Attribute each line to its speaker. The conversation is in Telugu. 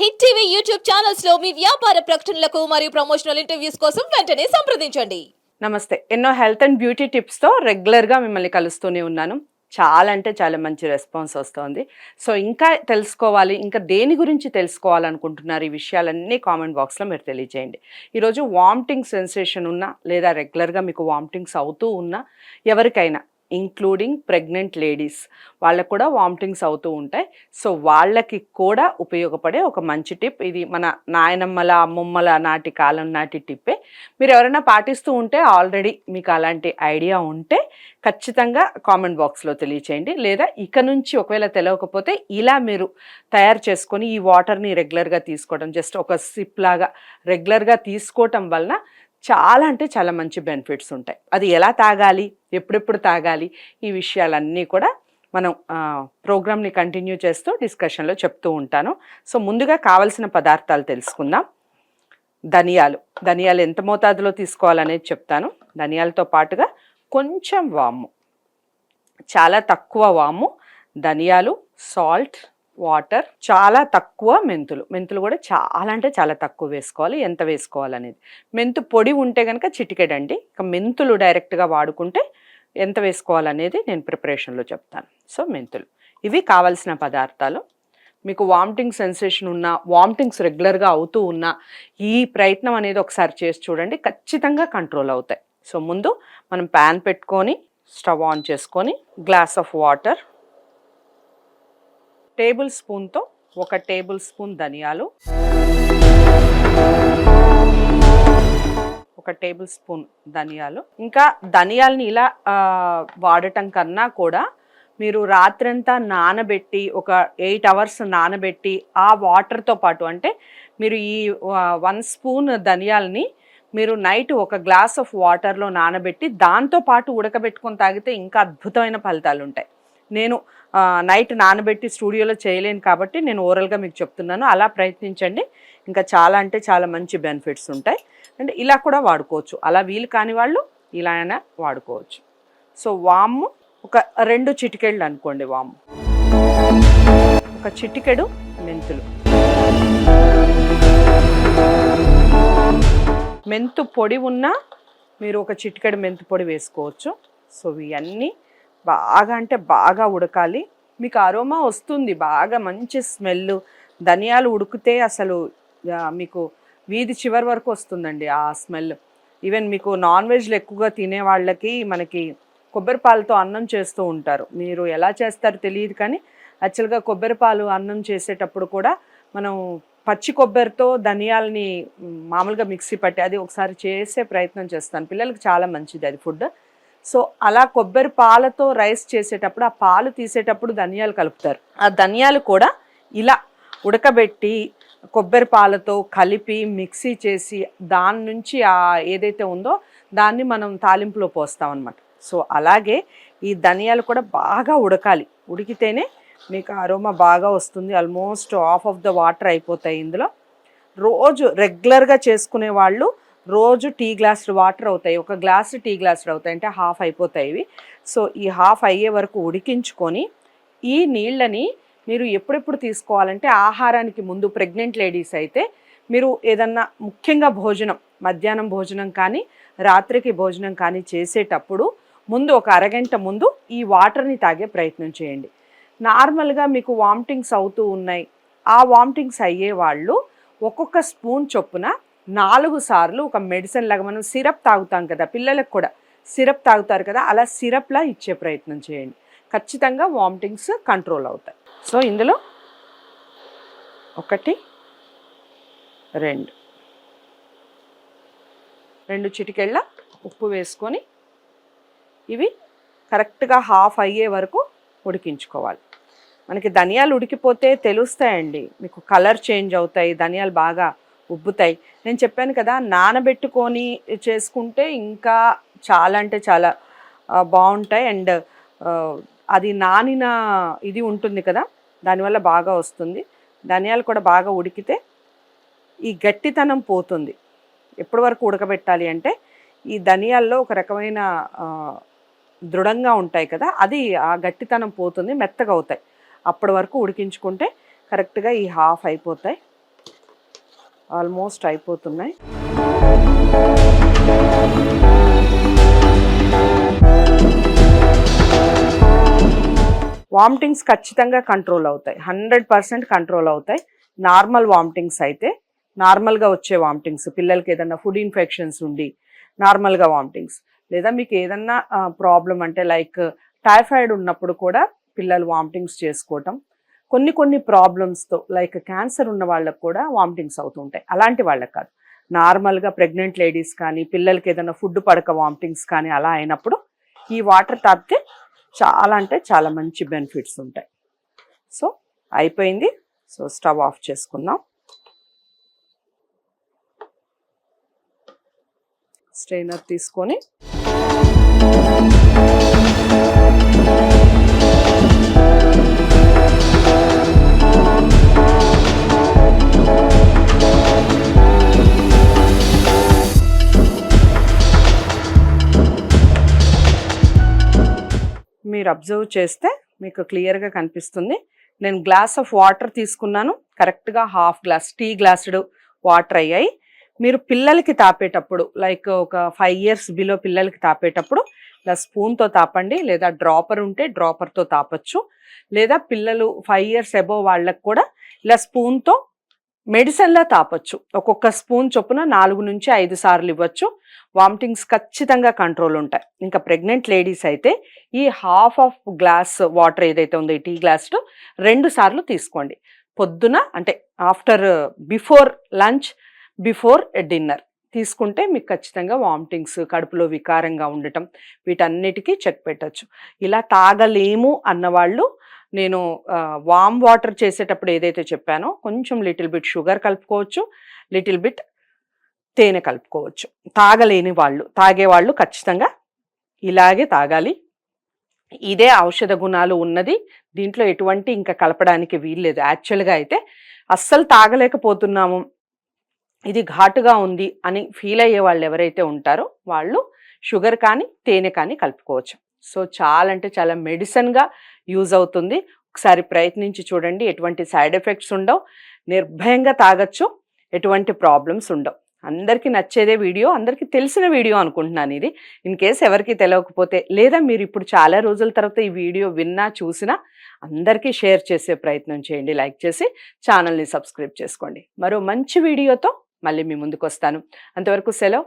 Speaker 1: హిట్ టీవీ యూట్యూబ్ ఛానల్స్లో మీ వ్యాపార ప్రకటనలకు మరియు ప్రమోషనల్ ఇంటర్వ్యూస్ కోసం వెంటనే సంప్రదించండి.
Speaker 2: నమస్తే. ఎన్నో హెల్త్ అండ్ బ్యూటీ టిప్స్తో రెగ్యులర్గా మిమ్మల్ని కలుస్తూనే ఉన్నాను. చాలా అంటే చాలా మంచి రెస్పాన్స్ వస్తుంది. సో ఇంకా తెలుసుకోవాలి ఇంకా దేని గురించి తెలుసుకోవాలనుకుంటున్నారు ఈ విషయాలన్నీ కామెంట్ బాక్స్లో మీరు తెలియజేయండి. ఈరోజు వామిటింగ్ సెన్సేషన్ ఉన్నా లేదా రెగ్యులర్గా మీకు వామిటింగ్స్ అవుతూ ఉన్నా ఎవరికైనా ఇంక్లూడింగ్ ప్రెగ్నెంట్ లేడీస్ వాళ్ళకు కూడా వామిటింగ్స్ అవుతూ ఉంటాయి. సో వాళ్ళకి కూడా ఉపయోగపడే ఒక మంచి టిప్ ఇది మన నాయనమ్మల అమ్మమ్మల నాటి కాలం నాటి టిప్పే మీరు ఎవరైనా పాటిస్తూ ఉంటే ఆల్రెడీ మీకు అలాంటి ఐడియా ఉంటే ఖచ్చితంగా కామెంట్ బాక్స్లో తెలియచేయండి. లేదా ఇక నుంచి ఒకవేళ తెలియకపోతే ఇలా మీరు తయారు చేసుకొని ఈ వాటర్ని రెగ్యులర్గా తీసుకోవడం జస్ట్ ఒక సిప్ లాగా రెగ్యులర్గా తీసుకోవటం వలన చాలా అంటే చాలా మంచి బెనిఫిట్స్ ఉంటాయి. అది ఎలా తాగాలి? ఎప్పుడెప్పుడు తాగాలి? ఈ విషయాలన్నీ కూడా మనం ప్రోగ్రామ్ని కంటిన్యూ చేస్తూ డిస్కషన్లో చెప్తూ ఉంటాను. సో ముందుగా కావలసిన పదార్థాలు తెలుసుకుందాం. ధనియాలు. ధనియాలు ఎంత మోతాదులో తీసుకోవాలనేది చెప్తాను. ధనియాలతో పాటుగా కొంచెం వాము. చాలా తక్కువ వాము ధనియాలు సాల్ట్ వాటర్ చాలా తక్కువ మెంతులు. మెంతులు కూడా చాలా అంటే చాలా తక్కువ వేసుకోవాలి. ఎంత వేసుకోవాలనేది. మెంతు పొడి ఉంటే కనుక చిటికెడండి. ఇక మెంతులు డైరెక్ట్గా వాడుకుంటే ఎంత వేసుకోవాలనేది నేను ప్రిపరేషన్లో చెప్తాను. సో మెంతులు. ఇవి కావాల్సిన పదార్థాలు. మీకు వామిటింగ్ సెన్సేషన్ ఉన్నా వామిటింగ్స్ రెగ్యులర్గా అవుతూ ఉన్నా ఈ ప్రయత్నం అనేది ఒకసారి చేసి చూడండి. ఖచ్చితంగా కంట్రోల్ అవుతాయి. సో ముందు మనం ప్యాన్ పెట్టుకొని స్టవ్ ఆన్ చేసుకొని గ్లాస్ ఆఫ్ వాటర్ టేబుల్ స్పూన్తో ఒక టేబుల్ స్పూన్ ధనియాలు ఒక టేబుల్ స్పూన్ ధనియాలు. ఇంకా ధనియాలని ఇలా వాడటం కన్నా కూడా మీరు రాత్రంతా నానబెట్టి ఒక ఎయిట్ అవర్స్ నానబెట్టి ఆ వాటర్తో పాటు అంటే మీరు ఈ వన్ స్పూన్ ధనియాలని మీరు నైట్ ఒక గ్లాస్ ఆఫ్ వాటర్లో నానబెట్టి దాంతో పాటు ఉడకబెట్టుకొని తాగితే ఇంకా అద్భుతమైన ఫలితాలు ఉంటాయి నేను నైట్ నానబెట్టి స్టూడియోలో చేయలేను కాబట్టి నేను ఓరల్గా మీకు చెప్తున్నాను. అలా ప్రయత్నించండి. ఇంకా చాలా అంటే చాలా మంచి బెనిఫిట్స్ ఉంటాయి. అండ్ ఇలా కూడా వాడుకోవచ్చు. అలా వీలు కాని వాళ్ళు ఇలా అయినా వాడుకోవచ్చు. సో వాము ఒక రెండు చిటికెళ్ళు అనుకోండి వాము. ఒక చిటికెడు మెంతులు. మెంతు పొడి ఉన్నా మీరు ఒక చిటికెడు మెంతు పొడి వేసుకోవచ్చు. సో ఇవన్నీ బాగా అంటే బాగా ఉడకాలి. మీకు అరోమా వస్తుంది బాగా మంచి స్మెల్ ధనియాలు ఉడికితే అసలు మీకు వీధి చివరి వరకు వస్తుందండి ఆ స్మెల్. ఈవెన్ మీకు నాన్ వెజ్లు ఎక్కువగా తినే వాళ్ళకి మనకి కొబ్బరి పాలతో అన్నం చేస్తూ ఉంటారు. మీరు ఎలా చేస్తారో తెలియదు కానీ యాక్చువల్గా కొబ్బరి పాలు అన్నం చేసేటప్పుడు కూడా మనం పచ్చి కొబ్బరితో ధనియాలని మామూలుగా మిక్సీ పట్టి అది ఒకసారి చేసే ప్రయత్నం చేస్తాను. పిల్లలకి చాలా మంచిది అది ఫుడ్ సో అలా కొబ్బరి పాలతో రైస్ చేసేటప్పుడు ఆ పాలు తీసేటప్పుడు ధనియాలు కలుపుతారు. ఆ ధనియాలు కూడా ఇలా ఉడకబెట్టి కొబ్బరి పాలతో కలిపి మిక్సీ చేసి దాని నుంచి ఆ ఏదైతే ఉందో దాన్ని మనం తాలింపులో పోస్తాం అనమాట సో అలాగే ఈ ధనియాలు కూడా బాగా ఉడకాలి. ఉడికితేనే మీకు అరోమా బాగా వస్తుంది. Almost half of the water అయిపోతాయి ఇందులో. రోజు రెగ్యులర్గా చేసుకునే వాళ్ళు రోజు టీ గ్లాసులు వాటర్ అవుతాయి. ఒక గ్లాసు టీ గ్లాసులు అవుతాయి. అంటే హాఫ్ అయిపోతాయి ఇవి. సో ఈ హాఫ్ అయ్యే వరకు ఉడికించుకొని ఈ నీళ్ళని మీరు ఎప్పుడెప్పుడు తీసుకోవాలంటే ఆహారానికి ముందు ప్రెగ్నెంట్ లేడీస్ అయితే మీరు ఏదన్నా ముఖ్యంగా భోజనం మధ్యాహ్నం భోజనం కానీ రాత్రికి భోజనం కానీ చేసేటప్పుడు ముందు ఒక అరగంట ముందు ఈ వాటర్ని తాగే ప్రయత్నం చేయండి. నార్మల్గా మీకు వామిటింగ్స్ అవుతూ ఉన్నాయి. ఆ వామిటింగ్స్ అయ్యే వాళ్ళు ఒక్కొక్క స్పూన్ చొప్పున నాలుగు సార్లు ఒక మెడిసిన్ లాగా మనం సిరప్ తాగుతాం కదా పిల్లలకు కూడా. సిరప్ తాగుతారు కదా అలా సిరప్లా ఇచ్చే ప్రయత్నం చేయండి. ఖచ్చితంగా వామిటింగ్స్ కంట్రోల్ అవుతాయి. సో ఇందులో ఒకటి రెండు. రెండు చిటికెళ్ళ ఉప్పు వేసుకొని ఇవి కరెక్ట్గా హాఫ్ అయ్యే వరకు ఉడికించుకోవాలి. మనకి ధనియాలు ఉడికిపోతే తెలుస్తాయండి. మీకు కలర్ చేంజ్ అవుతాయి ధనియాలు బాగా ఉబ్బుతాయి. నేను చెప్పాను కదా నానబెట్టుకొని చేసుకుంటే ఇంకా చాలా అంటే చాలా బాగుంటాయి. అండ్ అది నానిన ఇది ఉంటుంది కదా దానివల్ల బాగా వస్తుంది. ధనియాలు కూడా బాగా ఉడికితే ఈ గట్టితనం పోతుంది. ఎప్పటి వరకు ఉడకబెట్టాలి అంటే ఈ ధనియాల్లో ఒక రకమైన దృఢంగా ఉంటాయి కదా అది ఆ గట్టితనం పోతుంది మెత్తగా అవుతాయి. అప్పటి వరకు ఉడికించుకుంటే కరెక్ట్గా ఈ హాఫ్ అయిపోతాయి. ఆల్మోస్ట్ అయిపోతున్నాయి. వామిటింగ్స్ ఖచ్చితంగా కంట్రోల్ అవుతాయి. హండ్రెడ్ పర్సెంట్ కంట్రోల్ అవుతాయి. నార్మల్ వామిటింగ్స్ అయితే నార్మల్గా వచ్చే వామిటింగ్స్ పిల్లలకి ఏదన్నా ఫుడ్ ఇన్ఫెక్షన్స్ ఉండి నార్మల్గా వామిటింగ్స్. లేదా మీకు ఏదన్నా ప్రాబ్లం అంటే లైక్ టైఫాయిడ్ ఉన్నప్పుడు కూడా పిల్లలు వామిటింగ్స్ చేసుకోవటం కొన్ని కొన్ని ప్రాబ్లమ్స్తో లైక్ క్యాన్సర్ ఉన్న వాళ్ళకు కూడా వామిటింగ్స్ అవుతుంటాయి అలాంటి వాళ్ళకి కాదు. నార్మల్గా ప్రెగ్నెంట్ లేడీస్ కానీ పిల్లలకి ఏదైనా ఫుడ్ పడక వామిటింగ్స్ కానీ అలా అయినప్పుడు ఈ వాటర్ తాగితే చాలా అంటే చాలా మంచి బెనిఫిట్స్ ఉంటాయి. సో అయిపోయింది. సో స్టవ్ ఆఫ్ చేసుకుందాం. స్ట్రైనర్ తీసుకొని మీరు అబ్జర్వ్ చేస్తే మీకు క్లియర్గా కనిపిస్తుంది. నేను గ్లాస్ ఆఫ్ వాటర్ తీసుకున్నాను. కరెక్ట్గా హాఫ్ గ్లాస్ టీ గ్లాసుడ్ వాటర్ అయ్యాయి. మీరు పిల్లలకి తాపేటప్పుడు లైక్ ఒక ఫైవ్ ఇయర్స్ బిలో పిల్లలకి తాపేటప్పుడు ఇలా స్పూన్తో తాపండి లేదా డ్రాపర్ ఉంటే డ్రాపర్తో తాపచ్చు. లేదా పిల్లలు ఫైవ్ ఇయర్స్ అబోవ్ వాళ్ళకి కూడా ఇలా స్పూన్తో మెడిసిన్లా తాపొచ్చు. ఒక్కొక్క స్పూన్ చొప్పున నాలుగు నుంచి ఐదు సార్లు ఇవ్వచ్చు. వామిటింగ్స్ ఖచ్చితంగా కంట్రోల్ ఉంటాయి. ఇంకా ప్రెగ్నెంట్ లేడీస్ అయితే ఈ హాఫ్ ఆఫ్ గ్లాస్ వాటర్ ఏదైతే ఉందో ఈ టీ గ్లాస్లో రెండు సార్లు తీసుకోండి. పొద్దున అంటే after before lunch before dinner తీసుకుంటే మీకు ఖచ్చితంగా వామిటింగ్స్ కడుపులో వికారంగా ఉండటం వీటన్నిటికీ చెక్ పెట్టచ్చు. ఇలా తాగలేము అన్నవాళ్ళు నేను వామ్ వాటర్ చేసేటప్పుడు ఏదైతే చెప్పానో కొంచెం లిటిల్ బిట్ షుగర్ కలుపుకోవచ్చు లిటిల్ బిట్ తేనె కలుపుకోవచ్చు. తాగలేని వాళ్ళు తాగేవాళ్ళు ఖచ్చితంగా ఇలాగే తాగాలి. ఇదే ఔషధ గుణాలు ఉన్నది. దీంట్లో ఎటువంటి ఇంకా కలపడానికి వీల్లేదు. యాక్చువల్గా అయితే అస్సలు తాగలేకపోతున్నాము. ఇది ఘాటుగా ఉంది అని ఫీల్ అయ్యే వాళ్ళు ఎవరైతే ఉంటారో వాళ్ళు షుగర్ కానీ తేనె కానీ కలుపుకోవచ్చు. సో చాలా అంటే చాలా మెడిసిన్గా యూజ్ అవుతుంది. ఒకసారి ప్రయత్నించి చూడండి ఎటువంటి సైడ్ ఎఫెక్ట్స్ ఉండవు. నిర్భయంగా తాగొచ్చు ఎటువంటి ప్రాబ్లమ్స్ ఉండవు. అందరికీ నచ్చేదే వీడియో అందరికీ తెలిసిన వీడియో అనుకుంటున్నాను ఇది. ఇన్ కేస్ ఎవరికి తెలియకపోతే లేదా మీరు ఇప్పుడు చాలా రోజుల తర్వాత ఈ వీడియో విన్నా చూసినా అందరికీ షేర్ చేసే ప్రయత్నం చేయండి. లైక్ చేసి ఛానల్ని సబ్స్క్రైబ్ చేసుకోండి. మరో మంచి వీడియోతో మళ్ళీ మీ ముందుకు వస్తాను అంతవరకు సెలవు.